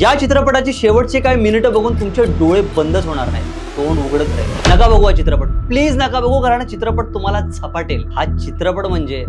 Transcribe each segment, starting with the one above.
या चित्रपटाची शेवटची काही मिनिटं बघून तुमचे डोळे बंदच होणार नाही तोंड उघडत राहील. नका बघू हा चित्रपट. प्लीज नका बघू कारण चित्रपट तुम्हाला झपाटेल. हा चित्रपट म्हणजे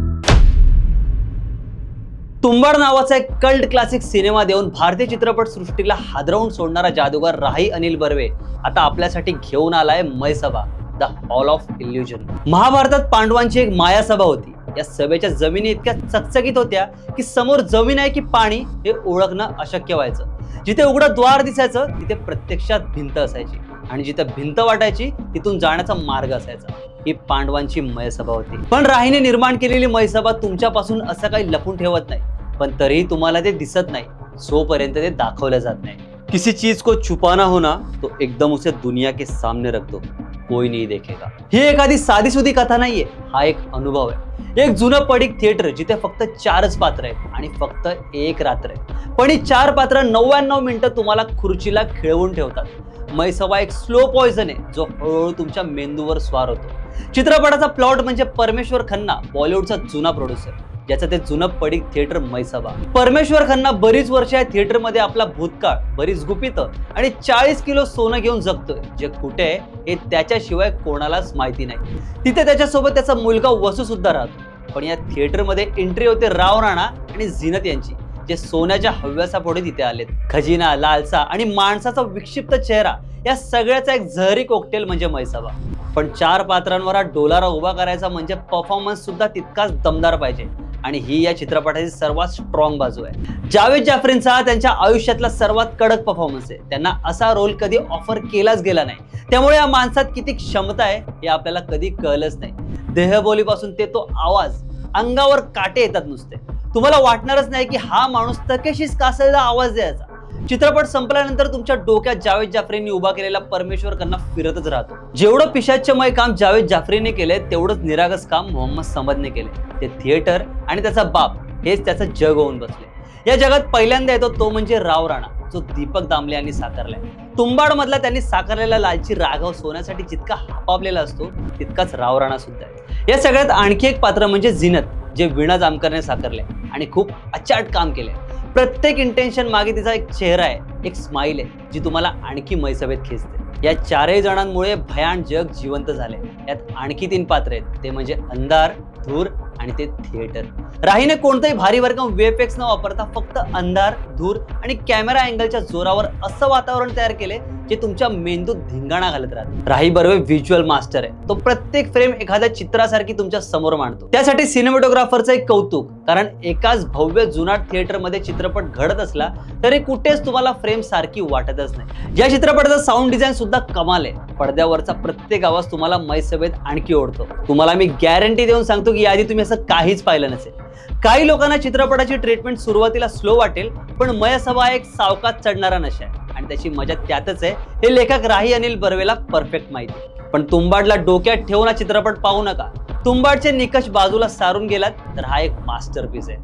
तुंबाड नावाचा एक कल्ट क्लासिक सिनेमा देऊन भारतीय चित्रपट सृष्टीला हादरवून सोडणारा जादूगार राही अनिल बर्वे आता आपल्यासाठी घेऊन आलाय Mayasabha the hall of illusion महाभारतात पांडवांची एक माया सभा होती. या सभेच्या जमिनी इतक्या चकचकीत होत्या की समोर जमीन आहे की पाणी हे ओळखणं अशक्य व्हायचं. जिथे उघडं द्वार दिसायचं तिथे प्रत्यक्षात भिंत असायची. आणि जिथे भिंत वाटायची तिथून जाण्याचा मार्ग असायचा. ही पांडवांची मयसभा होती. पण राहीने निर्माण केलेली मयसभा तुमच्यापासून असं काही लपून ठेवत नाही. पण तरीही तुम्हाला ते दिसत नाही. सोपर्यंत ते दाखवलं जात नाही. किसी चीज को छुपाना होना तो एकदम उसे दुनिया के सामने रख दो. कोई नहीं देखेगा। ही एखादी साधी सुधी कथा नाहीये हा एक अनुभव आहे. एक जुनं पडीक थिएटर जिथे फक्त चारच पात्र आहेत आणि फक्त एक रात्र आहे. पण ही चार पात्र नव्याण्णव मिनिटं तुम्हाला खुर्चीला खिळवून ठेवतात. मैसवा एक स्लो पॉइझन आहे जो हळूहळू तुमच्या मेंदूवर स्वार होतो. चित्रपटाचा प्लॉट म्हणजे परमेश्वर खन्ना बॉलिवूडचा जुना प्रोड्युसर ज्याचं ते जुनं पडीक थिएटर मैसभा परमेश्वर खन्ना बरीच वर्ष या थिएटरमध्ये आपला भूतकाळ बरीच गुपित आणि चाळीस किलो सोनं घेऊन जगतोय. जे कुठे आहे हे त्याच्याशिवाय कोणालाच माहिती नाही. तिथे त्याच्यासोबत त्याचा मुलगा वसू सुद्धा राहतो. पण या थिएटरमध्ये एंट्री होते राव राणा आणि झिनत यांची जे सोन्याच्या हव्यासापुढे तिथे आलेत. खजिना लालसा आणि माणसाचा विक्षिप्त चेहरा या सगळ्याचा एक झहरी कोकटेल म्हणजे मैसभा पण चार पात्रांवर हा डोलारा उभा करायचा म्हणजे परफॉर्मन्स सुद्धा तितकाच दमदार पाहिजे. आणि ही या चित्रपटाची सर्वात स्ट्रॉंग बाजू आहे. जावेद जाफरींचा त्यांच्या आयुष्यातला सर्वात कडक परफॉर्मन्स आहे. त्यांना असा रोल कधी ऑफर केलाच गेला नाही. त्यामुळे या माणसात किती क्षमता आहे हे आपल्याला कधी कळलंच नाही. देहबोलीपासून ते तो आवाज अंगावर काटे येतात नुसते. तुम्हाला वाटणारच नाही की हा माणूस तकेशीच कासलेला आवाज द्यायचा. चित्रपट संपल्यानंतर तुमच्या डोक्यात जावेद जाफरींनी उभा केलेला परमेश्वर कन्ना फिरतच राहतो. जेवढं पिशाच्यमय काम जावेद जाफरीने केलंय तेवढंच निरागस काम मोहम्मद समदने केले ते थिएटर आणि त्याचा बाप हेच त्याचं जग होऊन बसले. या जगात पहिल्यांदा येतो तो म्हणजे राव राणा जो दीपक दामले यांनी साकारलाय. तुंबाड मधला त्यांनी साकारलेला लालची राघव सोन्यासाठी जितका हापापलेला असतो तितकाच राव राणा सुद्धा आहे. या सगळ्यात आणखी एक पात्र म्हणजे झिनत जे वीणा जामकरने साकारले आणि खूप अचाट काम केले प्रत्येक इंटेन्शन मागे तिचा एक चेहरा आहे एक स्माईल आहे जी तुम्हाला आणखी मैसभेत खेचते. या चारही जणांमुळे भयान जग जिवंत झाले यात आणखी तीन पात्र आहेत. ते म्हणजे अंधार धूर आणि ते थिएटर राहीने कोणतंही भारी वर्गम वेफेक्स न वापरता फक्त अंधार धूर आणि कॅमेरा अँगलच्या जोरावर असं वातावरण तयार केले जे तुमच्या मेंदूत धिंगाणा घालत राहत. राही बर्वे व्हिज्युअल मास्टर आहे. तो प्रत्येक फ्रेम एखाद्या चित्रासारखी तुमच्यासमोर मांडतो. त्यासाठी सिनेमॅटोग्राफरचं एक कौतुक कारण एकाच भव्य जुनाट थिएटरमध्ये चित्रपट घडत असला तरी कुठेच तुम्हाला फ्रेम सारखी वाटतच नाही. या चित्रपटाचं साऊंड डिझाईन सुद्धा कमाल आहे. पडद्यावरचा प्रत्येक आवाज तुम्हाला मैसभेत आणखी ओढतो. तुम्हाला मी गॅरंटी देऊन सांगतो की याआधी तुम्ही असं काहीच पाहिलं नसेल. काही लोकांना चित्रपटाची ट्रीटमेंट सुरुवातीला स्लो वाटेल पण मयसभा एक सावकात चढणारा नशा आहे. आणि त्याची मजा त्यातच आहे. हे लेखक राही अनिल बर्वेला परफेक्ट माहिती पण तुंबाडला डोक्यात ठेवून हा चित्रपट पाहू नका. तुंबाडचे निकष बाजूला सारून गेलात तर हा एक मास्टरपीस आहे.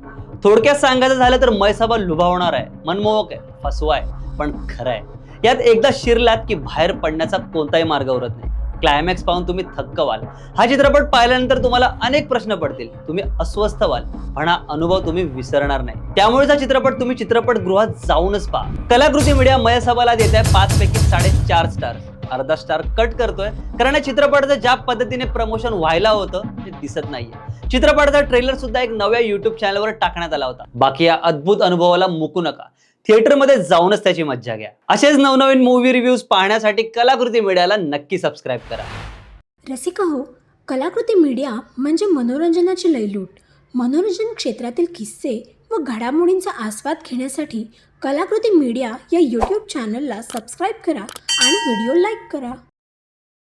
थोडक्यात सांगायचं झालं तर मयसभा लुभावणार आहे. मनमोहक आहे फसवा आहे पण खरं आहे. यात एकदा शिरलात की बाहेर पडण्याचा कोणताही मार्ग उरत नाही. क्लायमॅक्स पाहून तुम्ही थक्क व्हाल. हा चित्रपट पाहिल्यानंतर तुम्हाला अनेक प्रश्न पडतील. तुम्ही अस्वस्थ व्हाल पण हा अनुभव तुम्ही विसरणार नाही. त्यामुळे हा चित्रपट तुम्ही चित्रपटगृहात जाऊनच पहा. कलाकृती मीडिया मयसभाला देत आहे पाच पैकी साडेचार स्टार. अर्धा स्टार कट करतोय कारण या चित्रपटाचं ज्या पद्धतीने प्रमोशन व्हायला होतं ते दिसत नाहीये. चित्रपटाचा ट्रेलर सुद्धा एक नव्या युट्यूब चॅनलवर टाकण्यात आला होता. बाकी या अद्भुत अनुभवाला मुकू नका. थिएटरमध्ये जाऊनच त्याची मज्जा घ्या. असेच नवनवीन मूवी रिव्ह्यूज पाहण्यासाठी कलाकृती मीडियाला नक्की सबस्क्राईब करा. रसिका हो कलाकृती मीडिया म्हणजे मनोरंजनाची लयलूट. मनोरंजन क्षेत्रातील किस्से व घडामोडींचा आस्वाद घेण्यासाठी कलाकृती मीडिया या यूट्यूब चॅनलला सबस्क्राईब करा आणि व्हिडिओ लाईक करा.